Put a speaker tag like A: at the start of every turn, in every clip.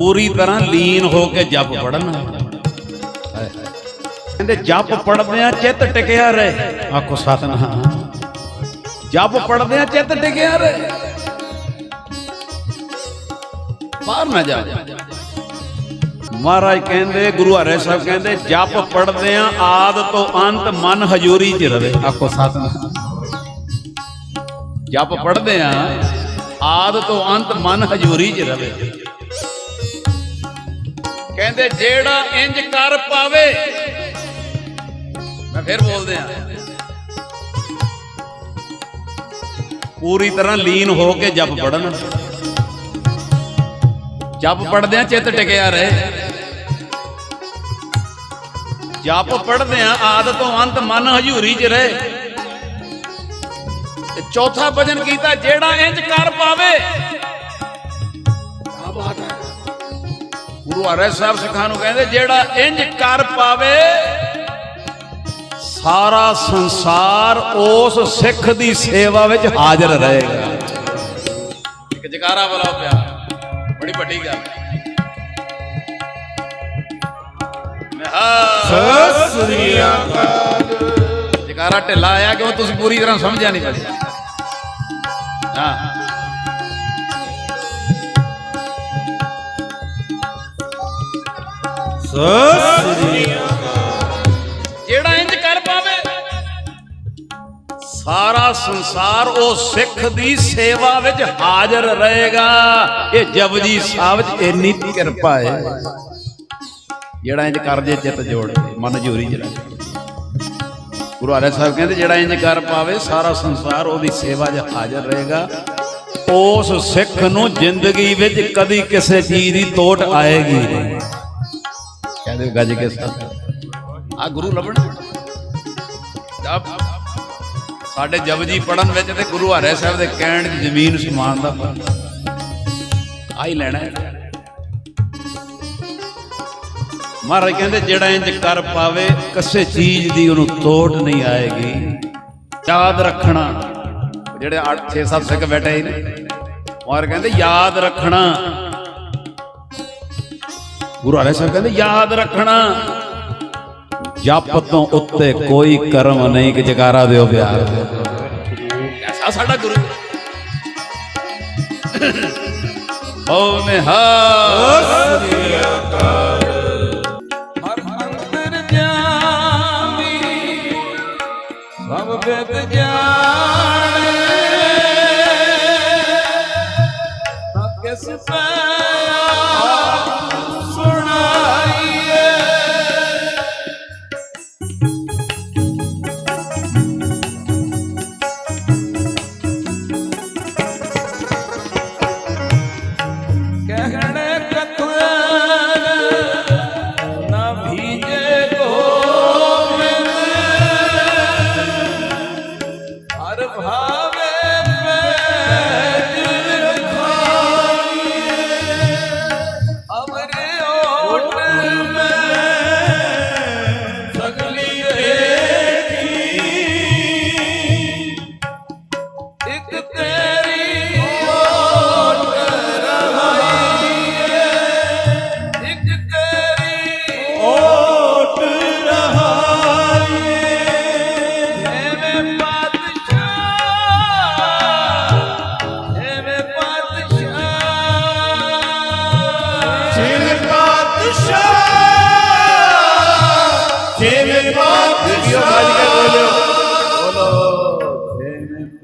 A: ਪੂਰੀ ਤਰ੍ਹਾਂ ਲੀਨ ਹੋ ਕੇ ਜਪ ਪੜਨ ਕਹਿੰਦੇ, ਜਪ ਪੜਦੇ ਆ ਚਿੱਤ ਟਿਕਿਆ ਰਹੇ। ਆਖੋ, ਸਤਨਾਮ। ਜਪ ਪੜਦੇ ਆ ਚਿੱਤ ਟਿਕਿਆ ਰਹੇ। ਬਾਹਰ ਨਾ ਜਾ। ਮਹਾਰਾਜ ਕਹਿੰਦੇ, ਗੁਰੂ ਹਰਿ ਸਾਹਿਬ ਕਹਿੰਦੇ, ਜਪ ਪੜਦੇ ਆ ਆਦ ਤੋਂ ਅੰਤ ਮਨ ਹਜ਼ੂਰੀ 'ਚ ਰਵੇ। ਆਖੋ, ਸਤਨਾਮ। ਜਪ ਪੜਦੇ ਆ ਆਦ ਤੋਂ ਅੰਤ ਮਨ ਹਜ਼ੂਰੀ 'ਚ ਰਵੇ। ਕਹਿੰਦੇ ਜਿਹੜਾ ਇੰਜ ਕਰ ਪਾਵੇ। ਮੈਂ ਫਿਰ ਬੋਲਦੇ ਆ। ਪੂਰੀ ਤਰ੍ਹਾਂ ਲੀਨ ਹੋ ਕੇ ਜਪ ਪੜਨ ਜਪ ਪੜਦੇ ਆ ਚਿੱਤ ਟਿਕਿਆ ਰਹੇ। ਜਪ ਪੜਦੇ ਆ ਆਦ ਤੋਂ ਅੰਤ ਮਨ ਹਜ਼ੂਰੀ 'ਚ ਰਹੇ। ਤੇ ਚੌਥਾ ਭਜਨ ਕੀਤਾ, ਜਿਹੜਾ ਇੰਜ ਕਰ ਪਾਵੇ। ਗੁਰੂ ਹਰਿ ਸਾਹਿਬ ਸਿੱਖਾਂ ਨੂੰ ਕਹਿੰਦੇ, ਜਿਹੜਾ ਇੰਜ ਕਰ ਪਾਵੇ, ਸਾਰਾ ਸੰਸਾਰ ਉਸ ਸਿੱਖ ਦੀ ਸੇਵਾ ਵਿੱਚ ਹਾਜ਼ਰ ਰਹੇਗਾ। ਇੱਕ ਜਕਾਰਾ ਬੁਲਾਓ ਪਿਆ ਬੜੀ ਵੱਡੀ ਗੱਲ।
B: ਸਤਿ ਸ੍ਰੀ ਅਕਾਲ
A: ਜਕਾਰਾ ਢਿੱਲਾ ਆਇਆ, ਕਿਉਂ? ਤੁਸੀਂ ਪੂਰੀ ਤਰ੍ਹਾਂ ਸਮਝਿਆ ਨਹੀਂ ਪਈ ਹਾਂ।
B: ਸ੍ਰੀ
A: ਜਿਹੜਾ ਇੰਜ ਕਰ ਪਾਵੇ। ਸਾਰਾ ਸੰਸਾਰ ਉਹ ਸਿੱਖ ਦੀ ਸੇਵਾ ਵਿੱਚ ਹਾਜ਼ਰ ਰਹੇਗਾ। ਇਹ ਜਪਜੀ ਸਾਹਿਬ 'ਚ ਇੰਨੀ ਕਿਰਪਾ ਹੈ। ਜਿਹੜਾ ਇੰਜ ਕਰ ਜੇ ਚਿੱਤ ਜੋੜ ਮਨ ਜੋਰੀ ਜਿਹੜਾ ਗੁਰੂ ਹਰਿ ਸਾਹਿਬ ਕਹਿੰਦੇ, ਜਿਹੜਾ ਇੰਜ ਕਰ ਪਾਵੇ, ਸਾਰਾ ਸੰਸਾਰ ਉਹਦੀ ਸੇਵਾ 'ਚ ਹਾਜ਼ਰ ਰਹੇਗਾ। ਉਸ ਸਿੱਖ ਨੂੰ ਜ਼ਿੰਦਗੀ ਵਿੱਚ ਕਦੀ ਕਿਸੇ ਚੀਜ਼ ਦੀ ਤੋਟ ਆਏਗੀ ਨਹੀਂ। ਕਹਿੰਦੇ ਗੱਜ ਕੇ ਸਾਥ ਆ ਗੁਰੂ ਲੱਭਣ। ਜਪ ਸਾਡੇ ਜਪਜੀ ਪੜਨ ਵਿੱਚ ਤੇ ਗੁਰੂ ਹਰਿ ਸਾਹਿਬ ਦੇ ਕਹਿਣ ਦੀ ਜ਼ਮੀਨ ਸਮਾਨ ਦਾ ਆ ਹੀ ਲੈਣਾ ਮਹਾਰਾਜ ਕਹਿੰਦੇ, ਜਿਹੜਾ ਇੰਜ ਕਰ ਪਾਵੇ, ਕਿਸੇ ਚੀਜ਼ ਦੀ ਉਹਨੂੰ ਤੋੜ ਨਹੀਂ ਆਏਗੀ। ਯਾਦ ਰੱਖਣਾ। ਜਿਹੜੇ 8 6 7 ਸਿੱਖ ਬੈਠੇ ਨੇ। ਮਹਾਰਾਜ ਕਹਿੰਦੇ, ਯਾਦ ਰੱਖਣਾ। ਗੁਰੂ ਹਰਿ ਸਾਹਿਬ ਕਹਿੰਦੇ, ਯਾਦ ਰੱਖਣਾ ਜਪ ਤੋਂ ਉੱਤੇ ਕੋਈ ਕਰਮ ਨਹੀਂ, ਕਿ ਜਕਾਰਾ ਦਿਓ ਪਿਆਰ। ਐਸਾ ਸਾਡਾ ਗੁਰੂ। ਓ ਨਿਹਾਲ।
C: ਹਰ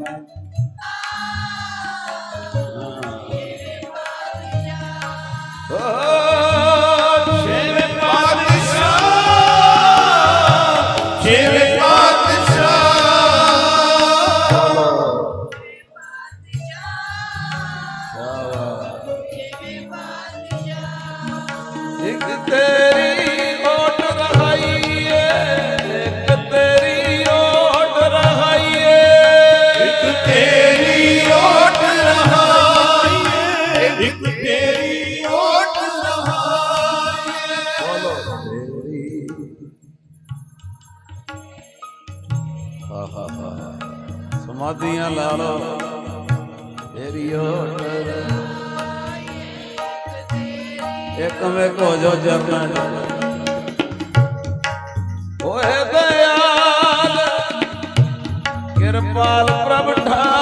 C: Bye. ਕਿਰਪਾਲ ਪ੍ਰਭ ਠਾਕ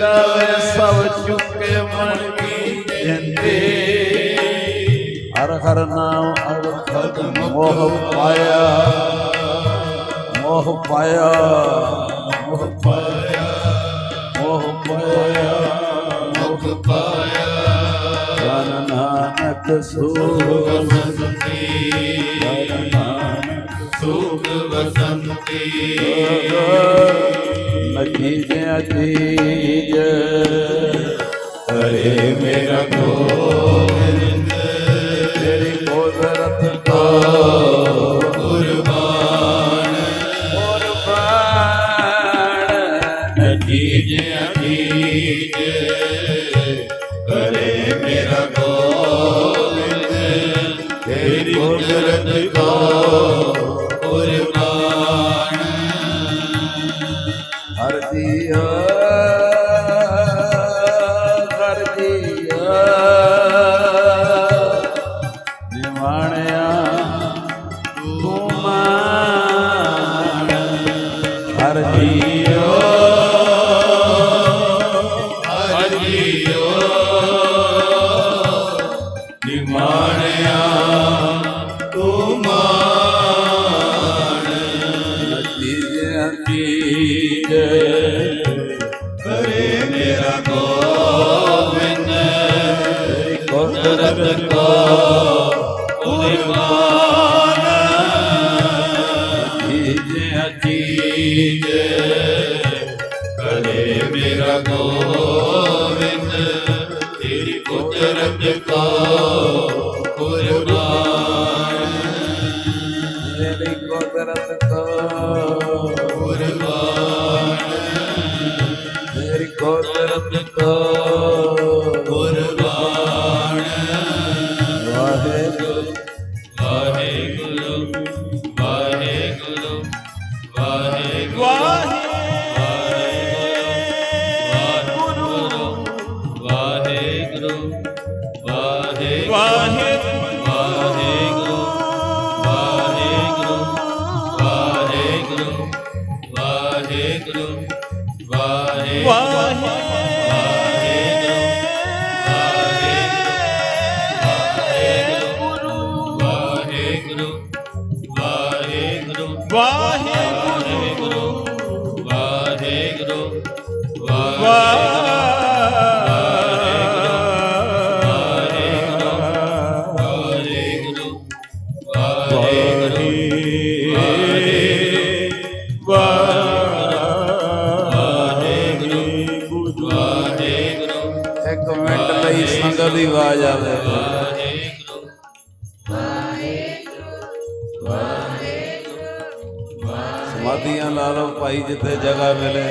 C: ਮੇਲ ਸਭ ਚੁੱਕੇ ਮਨ ਕੀ ਜਿੰਦੇ ਹਰ ਹਰ ਨਾਮ ਅਵਖਦ ਮੋਹ ਪਾਇਆ। ਮੋਹ ਪਾਇਆ। ਮੋਹ ਪਾਇਆ। ਮੋਹ ਪਾਇਆ।
B: ਮੋਹ ਪਾਇਆ।
C: ਜਨ ਨਾਨਕ ਸੂਰ
B: ਵਸੰਤੀ
C: ਜਨ
B: ਸੁਖ ਵਸੰਤੀ।
C: ਨਜੀਜ ਅਜੀਜ
B: ਹਰੇ ਮੇਰਾ ਗੋਬਿੰਦ।
C: ਤੇਰੀ ਕੁਦਰਤ ਕੋ
B: ਕੁਰਬਾਨ
C: ਕੁਰਬਾਨ
B: ਅਜੀਜ ਅਜੀਜ ਹਰੇ ਮੇਰਾ ਗੋਬਿੰਦ। ਤੇਰੀ ਕੁਦਰਤ ਕੋ The
C: Yeah. ਪੁਰਬ
B: ਕਾ ਕੁਰਬਾਨ। ਲਿਖੋ ਦਰਸ ਕਾ ਕੁਰਬਾਨ।
C: ਵਾਹਿਗੁਰੂ
B: ਵਾਹਿਗੁਰੂ ਵਾਹਿਗੁਰੂ ਵਾਹਿਗੁਰੂ ਵਾਹਿਗੁਰੂ
C: ਇੱਕ ਮਿੰਟ ਲਈ ਸੰਗਤ ਦੀ ਆਵਾਜ਼ ਆਵੇ। ਸਮਾਧੀਆਂ ਲਾ ਲਓ ਭਾਈ ਜਿੱਥੇ ਜਗ੍ਹਾ ਮਿਲੇ।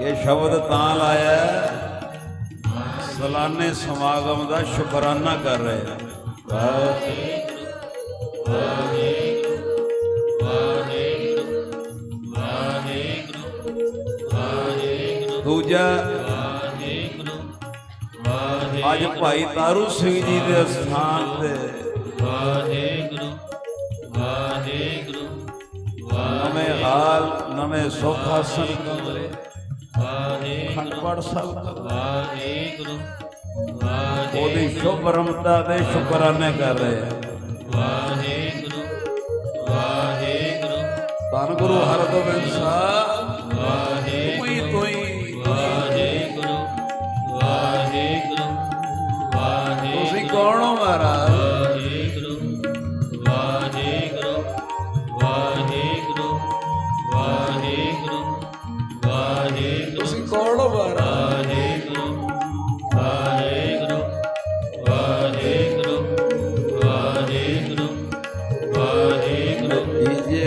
C: ਇਹ ਸ਼ਬਦ ਤਾਂ ਲਾਇਆ ਹੈ, ਸਮਾਗਮ ਦਾ ਸ਼ੁਕਰਾਨਾ ਕਰ ਰਹੇ ਹਾਂ। ਦੂਜਾ ਅੱਜ ਭਾਈ ਤਾਰੂ ਸਿੰਘ ਜੀ ਦੇ ਸਥਾਨ ਤੇ
D: ਵਾਹਿਗੁਰੂ ਵਾਹਿਗੁਰੂ
C: ਨਵੇਂ ਹਾਲ, ਨਵੇਂ ਸੁਖ ਸੋਖਾਸਨ ਕਮਰੇ
D: ਵਾਹਿਗੁਰੂ
C: ਖੰਡਪੜ ਸਾਹਿਬ ਕਮਰੇ।
D: ਵਾਹਿਗੁਰੂ
C: ਉਹਦੀ ਸ਼ੁਭ ਰਮਤਾ ਦੇ ਸ਼ੁਕਰਾਨੇ ਕਰ ਰਹੇ ਹਾਂ
D: ਵਾਹਿਗੁਰੂ ਵਾਹਿਗੁਰੂ।
C: ਧੰਨ ਗੁਰੂ ਹਰਗੋਬਿੰਦ ਸਾਹਿਬ।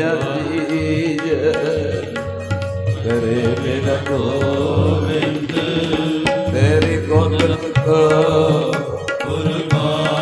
C: ਅਜੀਜ। ਕਰੇ ਮੇਰਾ ਗੋਬਿੰਦ ਤੇਰੀ ਕੁਦਰਤ ਕੋ ਕੁਰਬਾਨ।